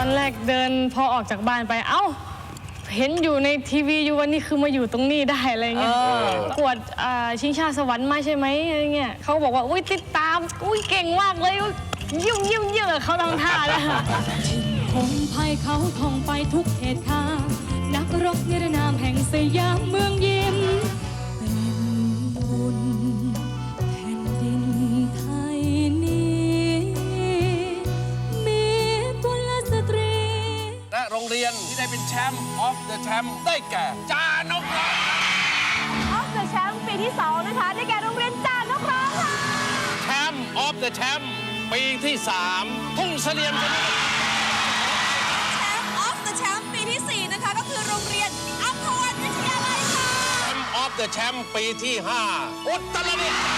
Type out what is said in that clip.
อนแรกเดินพอออกจากบ้านไปเอ้า เห็นอยู่ในทีวีอยู่วันนี้คือมาอยู่ตรงนี้ได้อะไรเงี้ยประกวดอ่าชิงชาสวรรค์มาใช่ไหมอะไรเงี้ยเขาบอกว่าอุ้ยติดตามอุ้ยเก่งมากเลยอุ๊ยยิ้มยิ้มยิ้มอะเขาทำท่าแล้วคงภัยเขาท่องไปทุกเหตุการณ์นักรบนิรนามแห่งสยามเมืองยิ้ เรียนที่ได้เป็นแชมป์ออฟเดอะแชมป์ได้แก่จานกร้องออฟเดอะแชมป์ปีที่2นะคะ ได้แก่โรงเรียนจานนกร้องค่ะแชมป์ออฟเดอะแชมป์ปีที่3ทุ่งเสลี่ยมชนะแชมป์ออฟเดอะแชมป์ปีที่4นะคะ ก็คือโรงเรียนอัมพวันวิทยาลัยค่ะแชมป์ออฟเดอะแชมป์ปีที่5อุตรดิตถ์